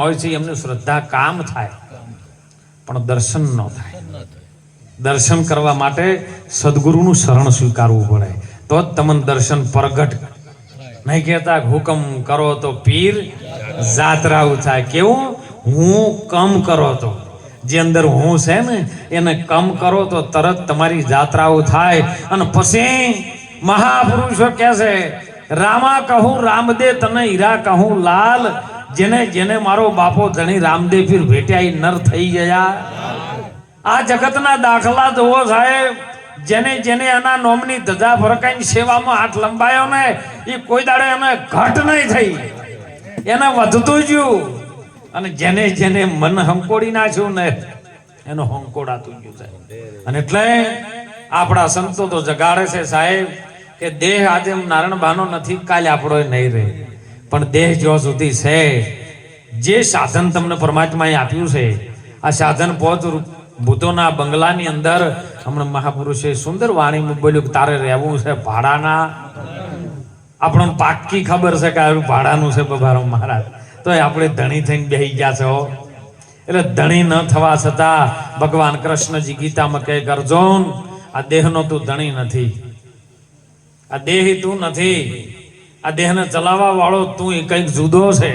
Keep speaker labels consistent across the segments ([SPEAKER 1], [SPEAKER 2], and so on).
[SPEAKER 1] હોય છે એમની શ્રદ્ધા કામ થાય, પણ દર્શન ન થાય. દર્શન કરવા માટે સદગુરુનું શરણ સ્વીકારવું પડે. તો જ તમને દર્શન પ્રગટ નહીં કહેતા હુકમ કરો તો પીર જાત્રાઓ થાય કેવું? હું કમ કરો તો. જે અંદર હું છે ને, એને કમ કરો તો તરત તમારી જાત્રાઓ થાય. અને પછી મહાપુરુષો કહે છે, રામા કહું રામદે તને હીરા કહું, લાલ જેને જેને મારો બાપો ધણી રામદેવ પીર ભેટ્યા એ નર થઈ ગયા. આ જગતના દાખલા જોવો સાહેબ, જેને જેને એના નોમની ધજા ફરકાઈની સેવામાં હાથ લંબાયો ને એ કોઈ દાડે એને ઘટ નહીં થઈ. એને વધતું જ્યું અને જેને જેને મન હંકોડી નાખ્યું ને, એનો હંકોડાતું ગયું સાહેબ અને એટલે આપણા સંતો તો જગાડે છે સાહેબ, કે દેહ આજે નારાયણ બાનો નથી, કાલે આપણો નહીં રહે. પણ દેહ જો સુધી છે, જે સાધન તમને પરમાત્માએ આપ્યું છે, આ સાધન પોત ભૂતોના બંગલાની અંદર હમણાં મહાપુરુષે સુંદર વાણીમાં બોલ્યું કે તારે રહેવું છે ભાડાના. આપણને પાક્કી ખબર છે કે આ ભાડાનું છે બભારો મહારાજ. તો આપણે ધણી થઈને બેહી ગયા છો. એટલે ધણી ન થવા છતાં ભગવાન કૃષ્ણજી ગીતામાં કહે અર્જુન, આ દેહનો તું ધણી નથી. આ દેહ તું નથી. આ દેહને ચલાવવા વાળો તું એ કંઈક જુદો છે.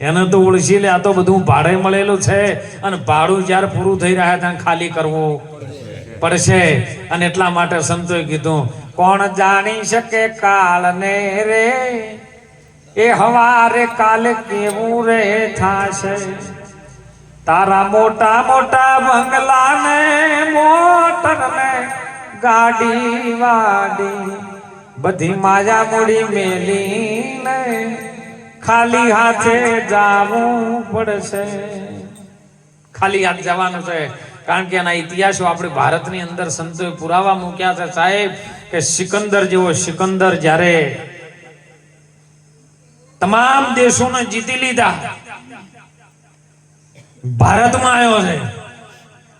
[SPEAKER 1] એને તો ઓળખી લે, આ તો બધું ભાડે મળેલું છે. અને ભાડું જ્યારે પૂરું થઈ રહ્યા ત્યાં ખાલી કરવું પડશે. અને એટલા માટે સંતોએ કીધું, કોણ જાણી શકે કાળને રે? એ હવારે કાલે કેવું રે થાશે? તારા મોટા મોટા બંગલાને, મોટરને ગાડી વાડી બધી માયા મૂડી મેલીને ખાલી હાથે જવું પડશે. ખાલી હાથ જવાનું છે. કારણ કે એના ઇતિહાસો આપણે ભારતની અંદર સંતોએ પુરાવા મૂક્યા છે. સાહેબ, કે સિકંદર જેવો સિકંદર જ્યારે તમામ દેશોને જીતી લીધા, ભારતમાં આવ્યો છે.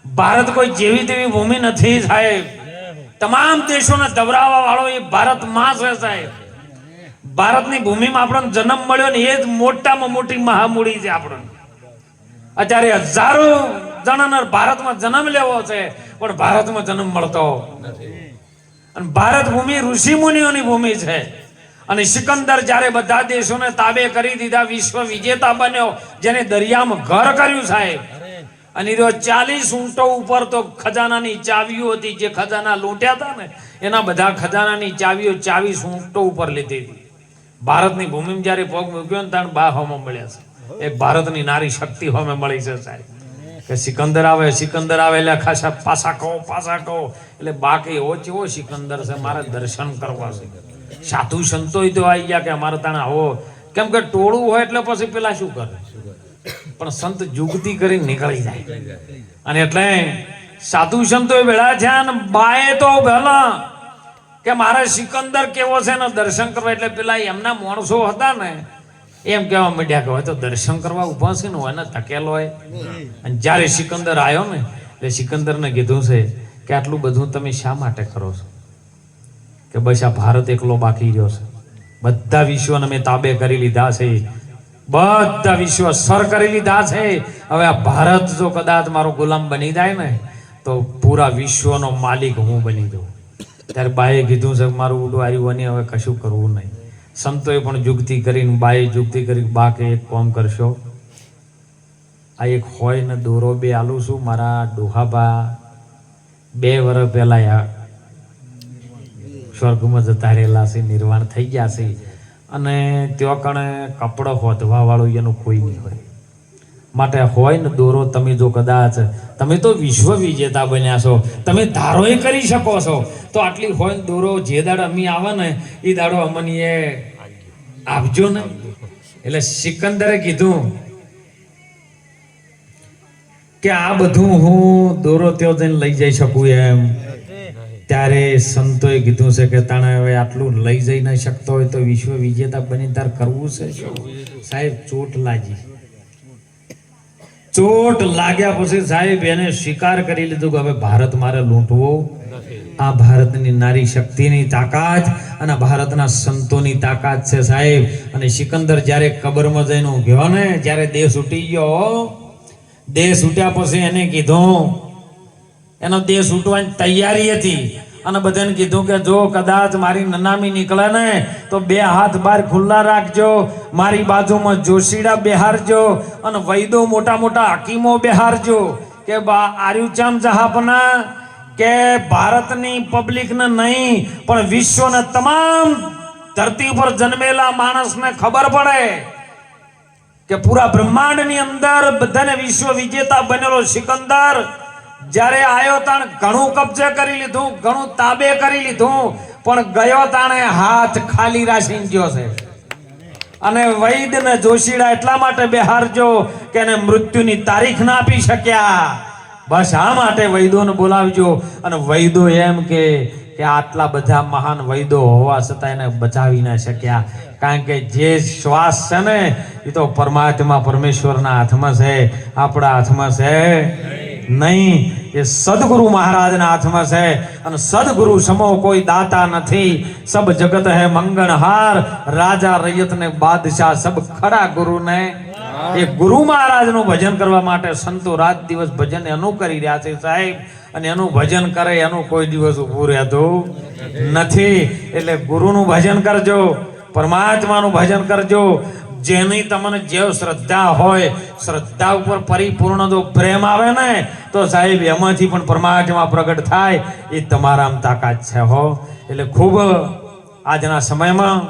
[SPEAKER 1] ભારત કોઈ જેવી તેવી ભૂમિ નથી, સાહેબ. તમામ દેશોને દબરાવા વાળો એ ભારતમાં છે સાહેબ. ભારતની ભૂમિમાં આપણને જન્મ મળ્યો ને એ જ મોટામાં મોટી મહામૂડી છે આપણને. અત્યારે હજારો જણાને ભારતમાં જન્મ લેવો છે, પણ ભારતમાં જન્મ મળતો અને ભારત ભૂમિ ઋષિ મુનિઓની ભૂમિ છે. અને સિકંદર જ્યારે બધા દેશોને તાબે કરી દીધા, વિશ્વ વિજેતા બન્યો, જેને દરિયામાં ઘર કર્યું સાહેબ. અને એ ચાલીસ ઊંટો ઉપર તો ખજાનાની ચાવીઓ હતી જે ખજાના લૂંટ્યા હતા ને, એના બધા ખજાનાની ચાવીઓ ચાવીસ ઊંટો ઉપર લીધી હતી. ભારતની ભૂમિમાં જ્યારે પગ મૂક્યો ને ત્યારે બા હોમાં મળ્યા છે. એક ભારતની નારી શક્તિ હોમે મળી છે સાહેબ. કે સિકંદર આવે સિકંદર આવે એટલે ખાસા પાસા કહો પાસા કહો એટલે બાકી ઓછી ચેવો સિકંદર છે, મારે દર્શન કરવા છે. સાધુ સંતો તો આવી ગયા કે અમારે તાણે આવો. કેમ કે ટોળું હોય એટલે પછી પેલા શું કરે? પણ સંત જુગતી કરીને નીકળી જાય. અને એટલે સાધુ સંતો વેળા છે અને બાએ તો ભલા કે મારે સિકંદર કેવો છે ને દર્શન કરવા એટલે પેલા એમના માણસો હતા ને, એમ કહેવા માંડ્યા કે હોય તો દર્શન કરવા ઊભા છે ને હોય ને તકેલો હોય. અને જ્યારે સિકંદર આવ્યો ને, એટલે સિકંદરને કીધું છે કે આટલું બધું તમે શા માટે કરો છો? કે બસ આ ભારત એકલો બાકી રહ્યો છે. બધા વિશ્વને મેં તાબે કરી લીધા છે. બધા વિશ્વ સર કરી લીધા છે. હવે આ ભારત જો કદાચ મારો ગુલામ બની જાય ને, તો પૂરા વિશ્વનો માલિક હું બની જાઉં. ત્યારે બાએ કીધું છે મારું ઉડું આવ્યું અને હવે કશું કરવું નહીં. સંતોએ પણ જુગતી કરીને બાએ જુગતી કરી બા કે એક કોમ કરશો. આ એક હોય ને દોરો બે આલું છું, મારા ડોહાબા બે વર્ષ પહેલાં સ્વર્ગમાં જતા રહેલા છે, નિર્વાણ થઈ ગયા છે. અને ત્યાં કણે કપડો વાળું એનું કોઈ નહીં હોય. માટે હોય ને દોરો, તમે જો કદાચ, તમે તો વિશ્વ વિજેતા બન્યા છો, તમે ધારોય કરી શકો છો. તો આટલી હોય ને દોરો, જે દાડો અમી આવે ને, એ દાડો અમને એ આપજો ને. એટલે સિકંદરે કીધું કે આ બધું હું દોરો ત્યાં જઈને લઈ જઈ શકું એમ. ત્યારે સંતોએ કીધું છે કે તાણે હવે આટલું લઈ જઈ ન શકતો હોય તો વિશ્વ વિજેતા બની તાર કરવું છે? સાહેબ, ચોટ લાગી. ચોટ લાગ્યા પછી સાહેબ એને સ્વીકાર કરી લીધું કે હવે ભારત મારે લૂંટવો. આ ભારતની નારી શક્તિની તાકાત અને ભારતના સંતોની તાકાત છે સાહેબ. અને સિકંદર જ્યારે કબરમાં જઈને ગયો ને, જ્યારે દેશ ઉટી ગયો, દેશ ઉઠ્યા પછી એને કીધું એનો દેશ ઉઠવાની તૈયારી હતી. અને બધાને કીધું કે જો કદાચ મારી નનામી નીકળે ને, તો બે હાથ બહાર ખુલ્લા રાખજો, મારી બાજુમાં જોશીડા બેહારજો, અને વૈદો મોટા મોટા હકીમો બેહારજો. કે બા આર્યુચામ જહાપના? કે ભારતની પબ્લિકને નહીં, પણ વિશ્વના તમામ ધરતી ઉપર જન્મેલા માણસને ખબર પડે કે પૂરા બ્રહ્માંડની અંદર બધાને વિશ્વ વિજેતા બનેલો સિકંદર જ્યારે આવ્યો તાણ ઘણું કબજે કરી લીધું, ઘણું તાબે કરી લીધું, પણ ગયો તાણે હાથ ખાલી રાખીને ગયો છે. અને વૈદ ને જોશીડા એટલા માટે બેહારજો કે એને મૃત્યુની તારીખ ના આપી શક્યા. બસ આ માટે વૈદોને બોલાવજો. અને વૈદો એમ કે કે આટલા બધા મહાન વૈદો હોવા છતાં એને બચાવી ના શક્યા. કારણ કે જે શ્વાસ છે ને, એ તો પરમાત્મા પરમેશ્વરના હાથમાં છે. આપણા હાથમાં છે. નહીં. એ સદગુરુ મહારાજના હાથમાં છે અને સદગુરુ સમો કોઈ દાતા નથી. સબ જગત હે મંગળહાર રાજા રૈયતને બાદશાહ સબ ખરા ગુરુ ને એ ગુરુ મહારાજનું ભજન કરવા માટે સંતો રાત દિવસ ભજન એનું કરી રહ્યા છે સાહેબ. અને એનું ભજન કરે, એનું કોઈ દિવસ ઊભું રહેતું નથી. એટલે ગુરુનું ભજન કરજો, પરમાત્માનું ભજન કરજો. જેની તમને જે શ્રદ્ધા હોય, શ્રદ્ધા ઉપર પરિપૂર્ણ જો પ્રેમ આવે ને, તો સાહેબ એમાંથી પણ પરમાત્મા પ્રગટ થાય, એ તમારામાં તાકાત છે હો. એટલે ખૂબ આજના સમયમાં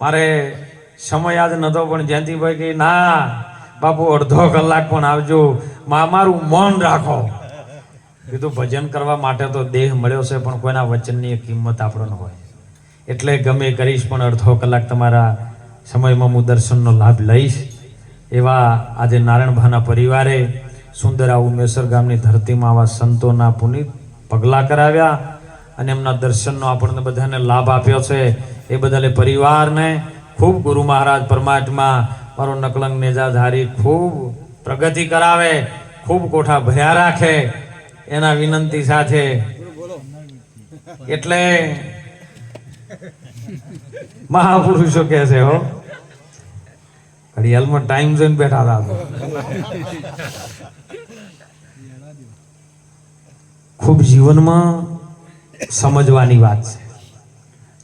[SPEAKER 1] મારે સમય આજ નતો, પણ જયંતિભાઈ કે ના, બાપુ, અડધો કલાક પણ આવજો. મારું મૌન રાખો. કીધું, ભજન કરવા માટે તો દેહ મળ્યો છે, પણ કોઈના વચનની કિંમત આપણને હોય. એટલે ગમે કરીશ, પણ અડધો કલાક તમારા સમયમાં હું દર્શનનો લાભ લઈશ. એવા આજે નારાયણભાના પરિવારે સુંદર આ ઉમેશ્વર ગામની ધરતીમાં આવા સંતોના પુનિત પગલાં કરાવ્યા અને એમના દર્શનનો આપણને બધાને લાભ આપ્યો છે. એ બદલે પરિવારને ખૂબ ગુરુ મહારાજ પરમાત્મા મારો નકલંગ નેજાધારી ખૂબ પ્રગતિ કરાવે ખૂબ કોઠા ભર્યા રાખે. એના વિનંતી સાથે એટલે મહાપુરુષો કે છે, હો. ઘડિયાળમાં ટાઈમ જોઈને બેઠા હતા ખૂબ જીવનમાં સમજવાની વાત છે.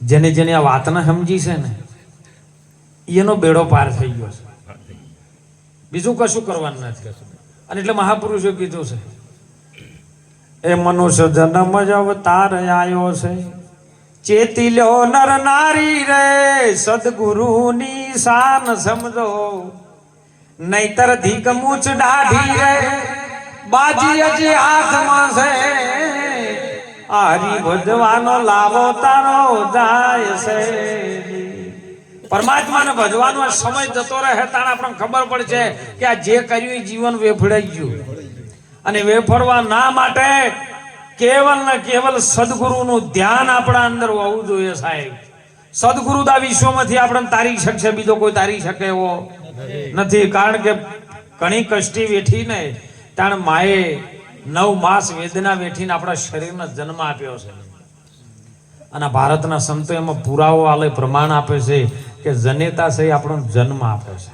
[SPEAKER 1] જેને જેને આ વાતને સમજી છે ને, એનો બેડો પાર થઈ ગયો છે. બીજું કશું કરવાનું નથી. અને એટલે મહાપુરુષો કીધું છે, એ મનુષ્ય જન્મ જ અવતાર આવ્યો છે. ચેતી લો નર નારી રે, સદગુરુની શાન સમજો. નહીતર ધીક મૂછ દાઢી રે, બાજી હજી હાથમાં છે. હારી ભજવાનો લાવો તારો જાય છે. પરમાત્માને ભજવાનો સમય જતો રહે તાણ આપણને ખબર પડશે કે આ જે કર્યું એ જીવન વેફડાઈ ગયું. અને વેફરવા ના માટે કેવલ ને કેવલ સદગુરુનું ધ્યાન આપણા અંદર હોવું જોઈએ સાહેબ. સદગુરુ આ વિશ્વમાંથી આપણને તારી શકશે, બીજો કોઈ તારી શકે એવો નથી. કારણ કે ઘણી કષ્ટી વેઠીને તાણ માએ નવ માસ વેદના વેઠીને આપણા શરીરને જન્મ આપ્યો છે. અને ભારતના સંતો એમાં પુરાવો આલે, પ્રમાણ આપે છે કે જનેતા છે આપણો જન્મ આપે છે.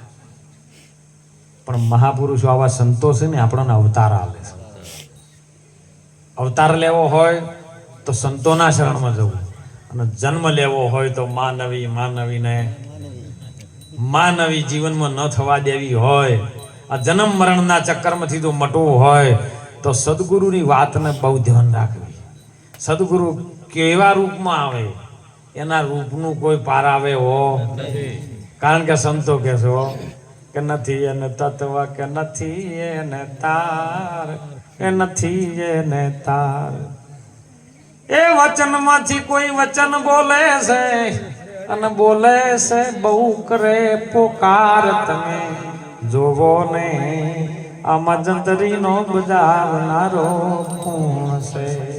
[SPEAKER 1] પણ મહાપુરુષો આવા સંતો છે ને, આપણને અવતાર આલે છે. અવતાર લેવો હોય તો સંતોના શરણમાં જવું. અને જન્મ લેવો હોય તો માનવી, માનવીને માનવી જીવનમાં ન થવા દેવી હોય. આ જન્મ મરણના ચક્કરમાંથી જો મટવું હોય તો સદગુરુની વાતને બહુ ધ્યાન રાખવી. સદગુરુ કેવા રૂપમાં આવે? એના રૂપનું કોઈ પાર આવે હો? કારણ કે સંતો કહેશો કે નથી એને તત્વ, કે નથી એને તાર. એ નથી એને તાર. એ વચનમાંથી કોઈ વચન બોલે છે? અને બોલે છે બહુ કરે પોકાર તમે જોવો ને આમાં જંતરીનો બજાવનારો કોણ છે.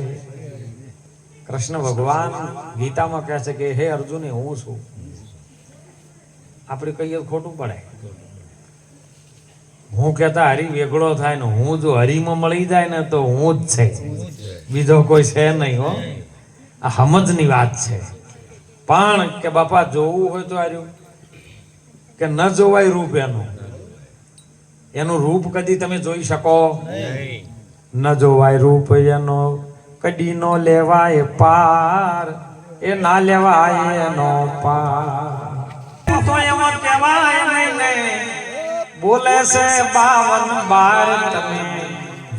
[SPEAKER 1] કૃષ્ણ ભગવાન ગીતામાં કહે છે કે, હે અર્જુન, હું છું. આપણે કહીએ ખોટું પડે. હું કહેતા હરી વેગળો થાય ને હું જો હરીમાં મળી જાય ને તો હું જ છે. બીજો કોઈ છે નહીં હો. આ સમજની વાત છે. પણ કે બાપા જોવું હોય તો આર્યું. કે ન જોવાય રૂપ એનું. એનું રૂપ કદી તમે જોઈ શકો? ન જોવાય રૂપ એનો. કદી નો લેવાય પાર. એ ના લેવાય એનો પાર. તો એમાં કહેવાય બોલે છે બાવન બાર તમે.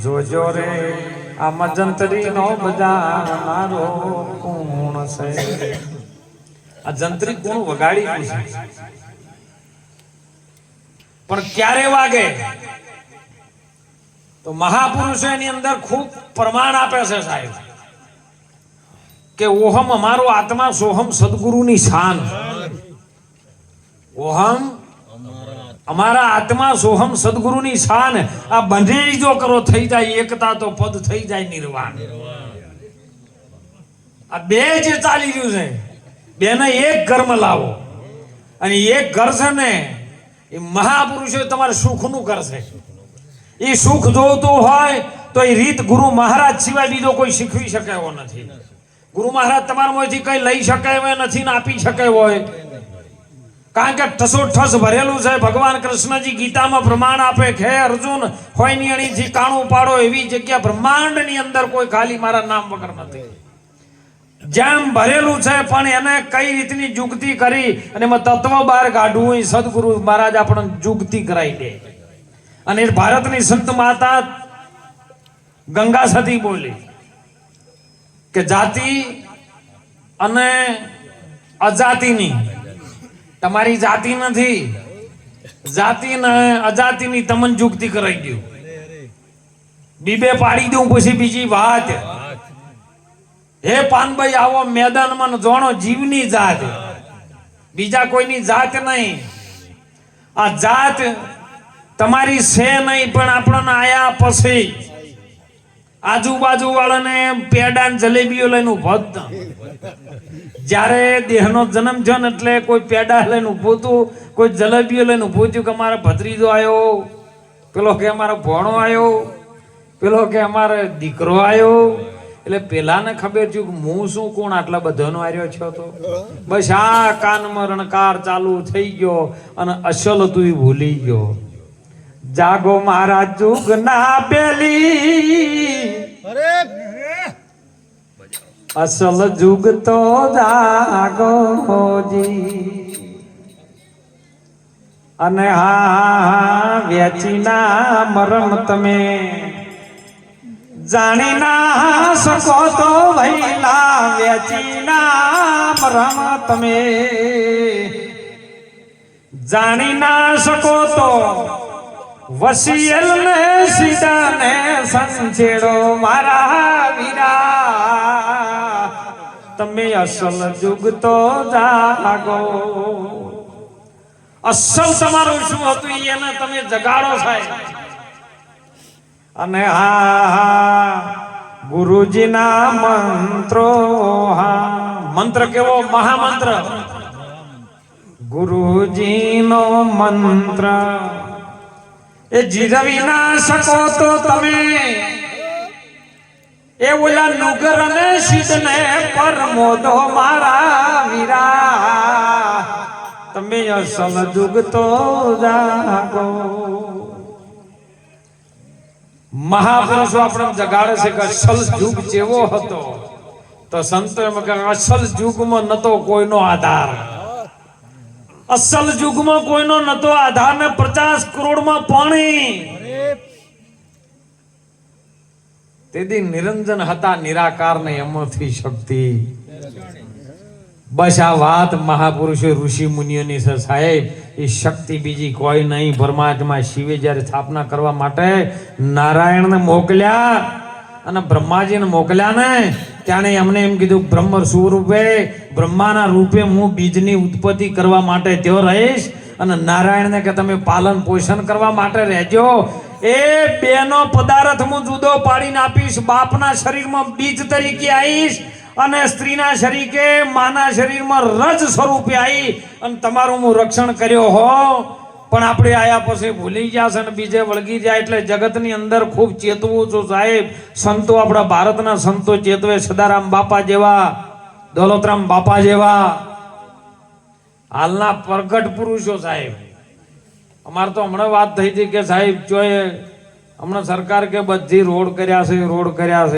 [SPEAKER 1] જોજો રે, આ મજંતરી નો બજાવનારો કોણ છે? આ જંત્રી કોણ વગાડી છે? પણ ક્યારે વાગે? તો મહાપુરુષો એની અંદર ખૂબ પ્રમાણ આપે છે સાહેબ. કે ઓહમ અમારો આત્મા સોહમ સદગુરુની શાન. ઓહમ અમારા આત્મા સોહમ સદગુરુની શાન. આ બંને જો કરો, થઈ જાય એકતા તો પદ, થઈ જાય નિર્વાણ. આ બે જે ચાલી રહ્યું છે. બેને એક ઘરમાં લાવો. અને એક ઘર છે ને, એ મહાપુરુષો તમારે સુખનું કરશે. એ સુખ જોતું હોય તો એ રીત ગુરુ મહારાજ સિવાય બીજો કોઈ શીખવી શકે એવો નથી. ગુરુ મહારાજ તમારામાંથી કઈ લઈ શકે એવો નથી ને આપી શકે હોય. કારણ કે ઠસો ઠસ ભરેલું છે. ભગવાન કૃષ્ણજી ગીતામાં પ્રમાણ આપે કે અર્જુન, હોયની અણીથી કાણું પાડો એવી જગ્યા બ્રહ્માંડની અંદર કોઈ ખાલી મારા નામ વગર નથી. જેમ ભરેલું છે, પણ એને કઈ રીતની જુગતી કરી અને એમાં તત્વ બહાર કાઢવું સદગુરુ મહારાજ આપણને જુગતી કરાવી દે. અને ભારતની સંત માતા ગંગા સતી બોલી કે, જાતિ અને અજાતિની તમારી જાતિ નથી. જાતિ ને અજાતિની તમન જુગતી કરાઈ ગયું. બીબે પાડી દઉં પછી બીજી વાત. હે પાનભાઈ, આવો મેદાનમાં જોણો જીવની જાત. બીજા કોઈની જાત નહીં. આ જાત તમારી છે નહીં, પણ આપણને આયા પછી આજુબાજુ વાળાને પેડા જલેબીઓ લઈને ઊભો. જ્યારે દેહનો જન્મ થયો એટલે કોઈ પેડા લઈને ઊભું હતું, કોઈ જલેબીઓ લઈને ઊભું થયું કે અમારો ભત્રીજો આવ્યો પેલો કે અમારો ભોણો આવ્યો પેલો કે અમારે દીકરો આવ્યો એટલે પેલાને ખબર થયું કે હું શું કોણ, આટલા બધાનો આવ્યો છો તો. બસ આ કાનમાં રણકાર ચાલુ થઈ ગયો અને અસલ તું ભૂલી ગયો. જાગો મારા જુગ ના પેલી. અસલ જુગ તો જાગો જી અને હા વેચી ના મરમ તમે જાણી ના શકો તો ભૈલા વેચીના મરમ તમે જાણી ના શકો તો વસિયલ ને સીધા ને સંછેડો મારા વીરા. તમે અસલ જુગ તો જાગો. અસલ તમારું શું હતું? એને તમે જગાડો સાહેબ. અને હા ગુરુજીના મંત્રો, હા, મંત્ર કેવો? મહામંત્ર. ગુરુજીનો મંત્ર. એ જીરવી ના શકો તો તમે એ ઓલા નુગર ને સિદ્ધ ને પરમોદો મારા વીરા તમે અસલ જુગ તો જાગો. મહાપુરુષો આપણે જગાડે છે કે અસલ યુગ જેવો હતો. તો સંતો એમ કે અસલ યુગમાં નતો કોઈનો આધાર. અસલ યુગમાં કોઈનો નતો આધાર ને પચાસ કરોડમાં પાણી. તેથી નિરંજન હતા નિરાકાર ને એમાંથી શક્તિ. બસ આ વાત મહાપુરુષો ઋષિ મુનિઓની છે, સાહેબ. એ શક્તિ બીજી કોઈ નહીં. પરમાત્મા શિવે જ્યારે સ્થાપના કરવા માટે નારાયણને મોકલ્યા અને બ્રહ્માજીને મોકલ્યા ને, ત્યારે એમને એમ કીધું, બ્રહ્મ સ્વરૂપે, બ્રહ્માના રૂપે હું બીજની ઉત્પત્તિ કરવા માટે ત્યો રહીશ અને નારાયણને કે તમે પાલન પોષણ કરવા માટે રહેજો. એ બેનો પદાર્થ હું જુદો પાડીને આપીશ, બાપના શરીરમાં બીજ તરીકે આવીશ અને સ્ત્રીના શરીકે, માના શરીરમાં રજ સ્વરૂપે આવી અને તમારું હું રક્ષણ કર્યો હો. પણ આપણે આયા પછી ભૂલી ગયા છે અને બીજે વળગી જાય એટલે જગતની અંદર ખૂબ ચેતવું છું સાહેબ. સંતો આપણા ભારતના સંતો ચેતવે સદારામ બાપા જેવા, દોલતરામ બાપા જેવા. હાલના પ્રગટ પુરુષો સાહેબ. અમારે તો હમણાં વાત થઈ હતી કે સાહેબ જોએ હમણાં સરકાર કે બધી રોડ કર્યા છે, રોડ કર્યા છે.